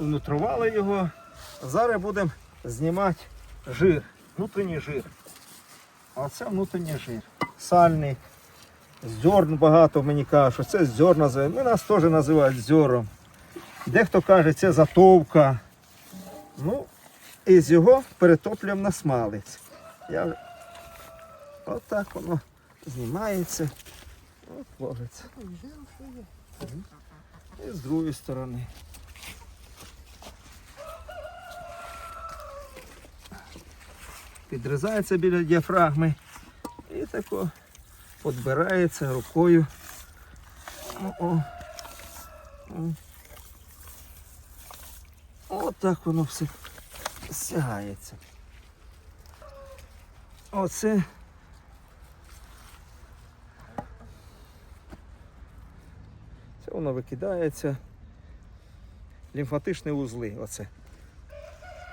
нутрували його. Зараз будемо знімати жир, внутрішній жир. А це внутрішній жир. Сальний. Зерн багато мені кажуть, що це зерн називають. Ми нас теж називають зерном. Дехто каже, це затовка. Ну, і з його перетоплюємо на смалець. Я... Отак воно знімається. От ложиться. І з другої сторони. Підрізається біля діафрагми і тако підбирається рукою. О-о. О. Отак воно все стягається. Оце. Це воно викидається. Лімфатичні вузли. Оце.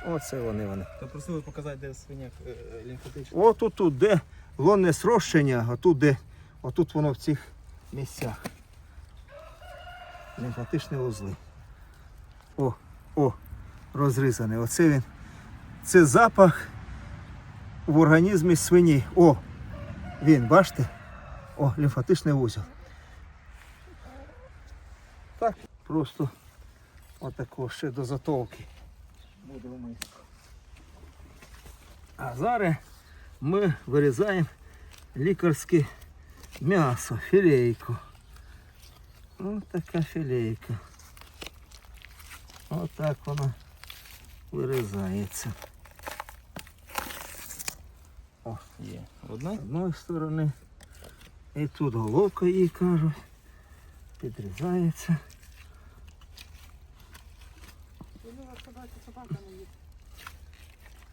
Оце вони вони. То просили показати, де свиня е, лімфатична. О, тут, тут, де лонне срощення, а тут, де, отут воно в цих місцях. Лімфатичні вузли. О, о, розрізаний. Оце він. Це запах в організмі свині. О, він, бачите? О, лімфатичний вузол. Так, просто отако ще до затовки. Буде в миску. А зараз ми вирізаємо лікарське м'ясо, філейку. Ось така філейка. Отак вона вирізається. Є. Одна? З одної сторони. І тут головка її кажуть. Підрізається.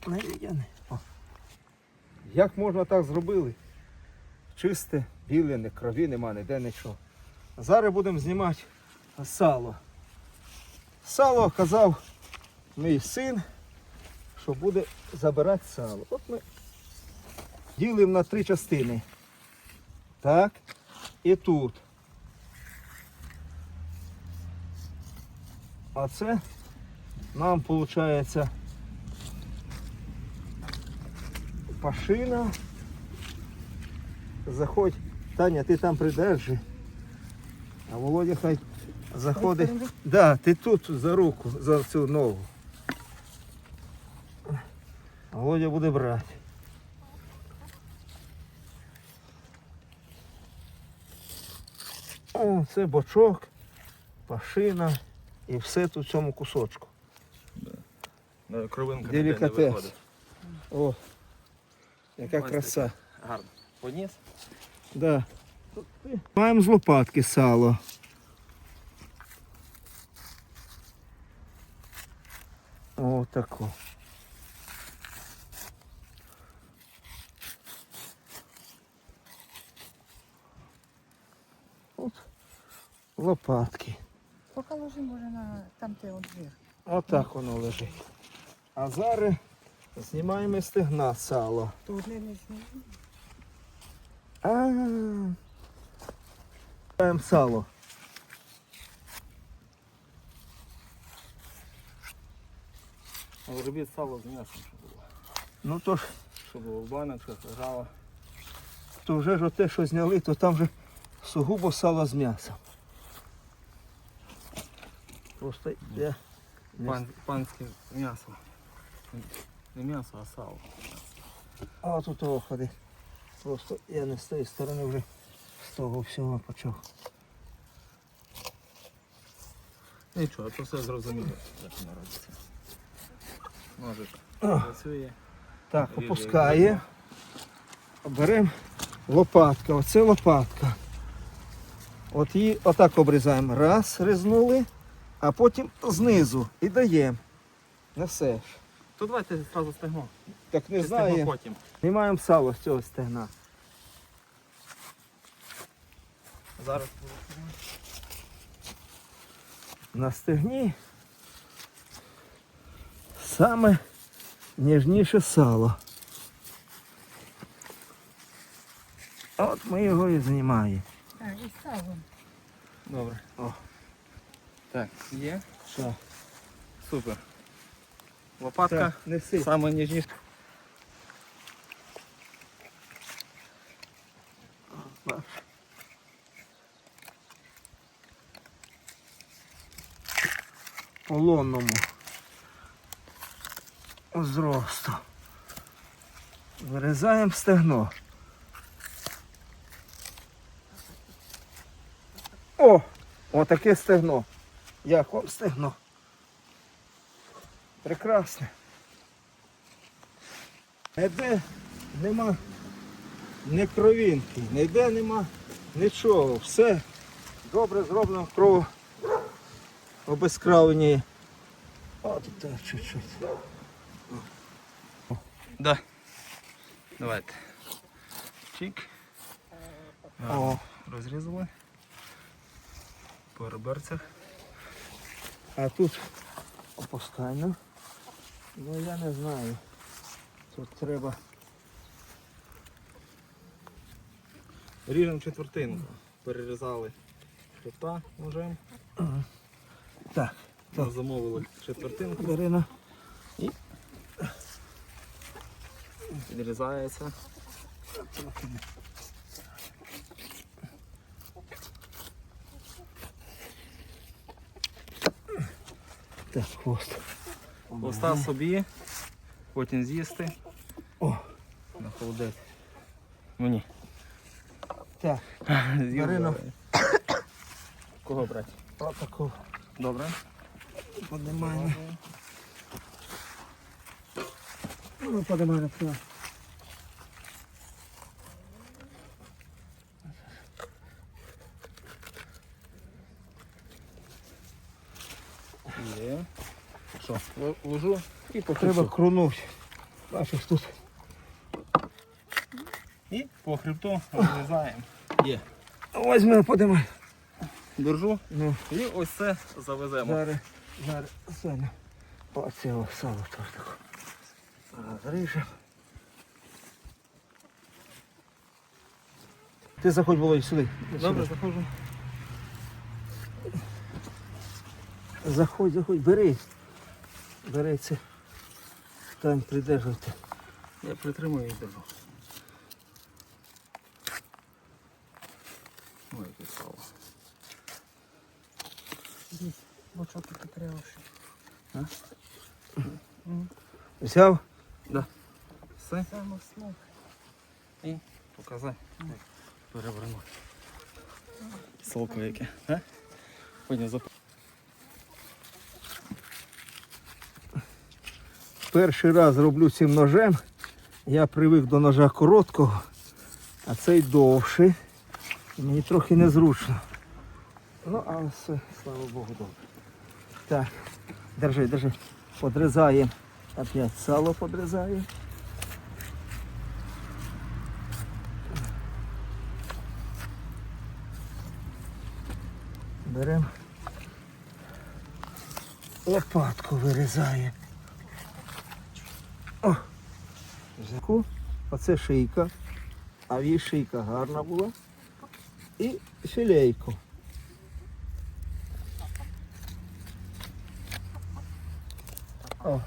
Навідяне. О. Як можна так зробили? Чисте, біле, не крові нема, ніде нічого. Зараз будемо знімати сало. Сало казав мій син, що буде забирати сало. От ми ділимо на три частини. Так. І тут. А це нам виходить пашина. Заходь. Таня, ти там придержи. А Володя хай заходить. Да, ти тут за руку, за цю ногу. Володя буде брати. О, це бочок, пашина і все тут в цьому кусочку. Да, Кровинка не виходить. О, яка Ось краса. Гарно. Подніс? Да. Маємо з лопатки сало. О, тако. От лопатки. Поки ложи, може, на там те от жир. Отак воно лежить. А зараз знімаємо стегна сало. Тут не лежи. А. Сало. Робіть сало з м'ясом, щоб було. Ну то ж, Щоб було в баночках, лежало. то вже ж те, що зняли, то там же сугубо сало з м'ясом. Просто я Пан, панське м'ясо. Не м'ясо, а сало. А тут того ходи. Просто я не з тієї сторони вже з того всього почав. Нічого, це все зрозуміло, як воно робиться. Ножик працює. Так, Ріже, опускає. Беремо лопатка. Оце лопатка. От її отак обрізаємо. Раз, різнули, а потім знизу і даємо. Несеш. То давайте одразу стегно. Так не Чи стегно знаю. потім. Знімаємо сало з цього стегна. Зараз На стегні саме ніжніше сало. От ми його і знімаємо. Так, і ставимо. Добре. О. Так, є. Що? Супер. Лопатка. Неси. Саме ніжніше. полонному зросту. Вирізаємо стегно. О! Отаке стегно. Як вам стегно? Прекрасне. Ніде нема ні кровінки, ніде нема нічого. Все добре зроблено кров обезкравлені. От так чуть-чуть. Да. Давайте. Чик. О, Розрізали. По реберцях. а тут опускайно. Ну я не знаю. Тут треба. Ріжемо четвертинку. Перерізали хребта ножем. Так, Ми замовили четвертинку. Дарина. Відрізається. Так, хвост. Оста собі, потім з'їсти. О, На холодець. Мені. так, З'їв, Кого брати? отаку Добре. поднимаємо. Ну, поднимаємо туди. Є. Що, ложу і по Треба крунуть. Бачиш тут. І по хребту розрізаємо. Є. Возьми, подимай. Держу. Ну, І ось це завеземо. зараз, зараз, Саня. Оце о, сало таке. Розріжемо. Ти заходь, Володь, сюди. Добре, заходжу. Заходь, заходь, бери. Це. Там придержуйте. Я притримую і держу. Ой, яке сало. Здесь бочок такий хороший. Взяв? Все, Саме смак. показай. Переверну. Солко яке. Потім зап... Перший раз роблю цим ножем. Я привик до ножа короткого, а цей довший. Мені трохи незручно. Ну, а все, слава Богу, добре. Так, держи, держи. Подрізаємо. Опять сало подрізаємо. Беремо. Лопатку вирізаємо. О, Взяку. Оце шийка. А її шийка гарна була. І філейку. О,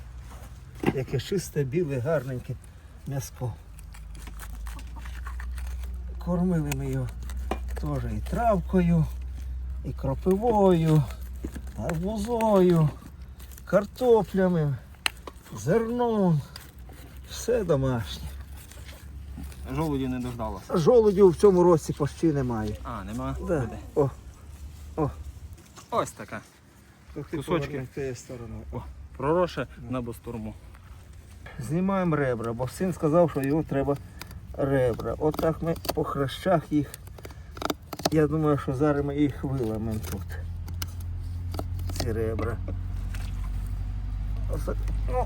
яке чисте, біле, гарненьке м'яско. Кормили ми його теж і травкою, і кропивою, арбузою, картоплями, зерном. Все домашнє. Жолуді не дождалося. Жолудів в цьому році почти немає. А, нема? Да. Буде. О, Ось така. Кусочки Кусочки. тієї сторони. О. Пророше на бастурму. Знімаємо ребра, бо син сказав, що його треба ребра. Отак ми по хрещах їх. Я думаю, що зараз ми їх виламемо тут. Ці ребра. Ось так. Ну.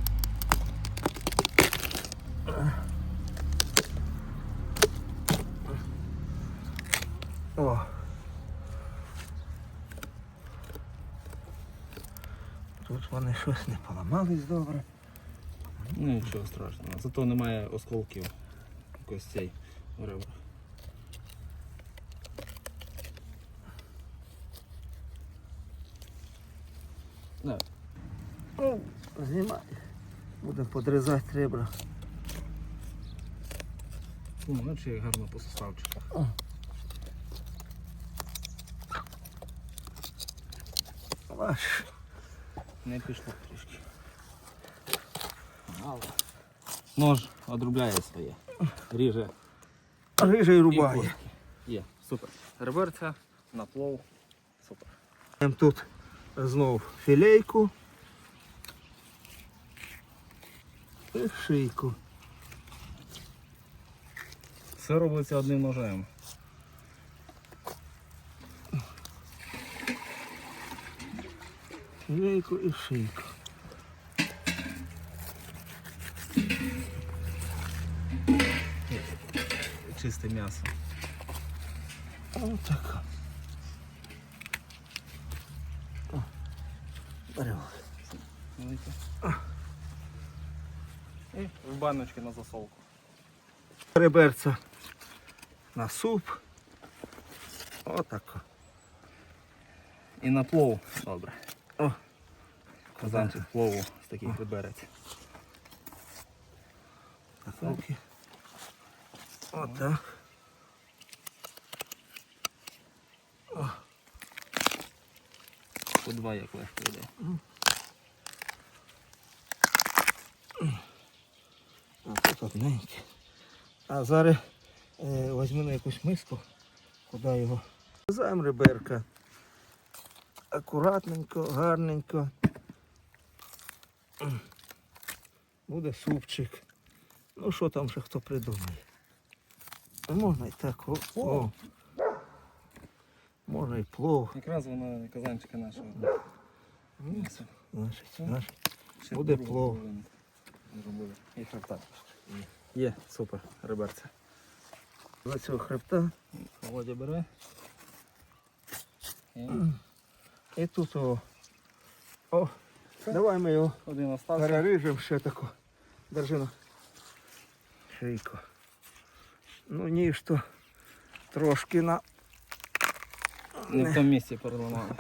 О. Тут вони щось не поламались добре. Ну нічого страшного. Зато немає осколків костей у ребрах. Да. Ну, знімай. Будемо подрізати ребра. О, чи як гарно по суставчиках. Бачиш. Не пішло трішки. Але Нож одрубляє своє. Ріже Рижий і рубає. Є, супер. Реберця на плов. Супер. Тут знов філейку. І шийку. Все робиться одним ножем. Філейку і шийку. Чисте м'ясо. Отак. Беремо. І в баночки на засолку. Реберця на суп. Отак. І на плов. Добре. О. Казанчик плову з таких. Так, руки. Отак. По два як легко йде. Тут одненьке. А зараз е, візьму на якусь миску, куди його. Врізаємо реберка. Акуратненько, гарненько. Буде супчик. Ну що там ще хто придумає? Можна і так. О, о. Можна і плов. Якраз воно казанчика нашого. Значить, значить. Буде плов. зробили. І хребта. Є, супер, реберця. За цього хребта. Володя бере. І І тут о. О, давай ми його один остався. переріжемо ще таку. Держи шийку. Ну ніж то трошки на. Не в тому місці переламали.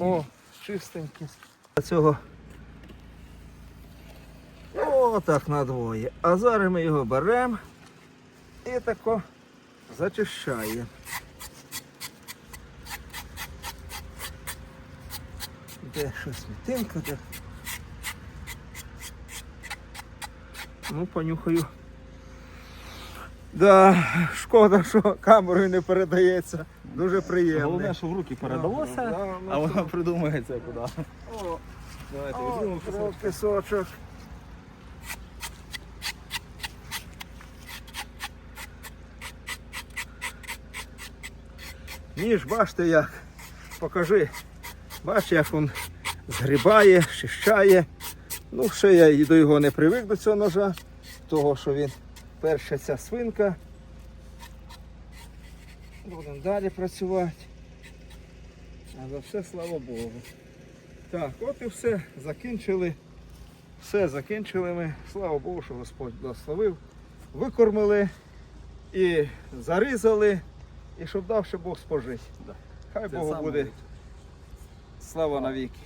О, чистенький. Цього. О, так надвоє. А зараз ми його беремо і тако зачищаємо. Де щось мітинка, де. Ну, понюхаю. Да, шкода, що камерою не передається. Дуже приємно. Головне, що в руки передалося, Да, ну, а воно придумається куди. О, Давайте візьмемо кров, Ніж, бачите як. Покажи. Бач, як він згрібає, щищає. Ну, ще я до його не привик до цього ножа, того, що він перша ця свинка. Будемо далі працювати. А за все слава Богу. Так, от і все. Закінчили. Все закінчили ми. Слава Богу, що Господь благословив. Викормили і зарізали, і щоб дав ще Бог спожить. Да. Хай Богу буде слава навіки.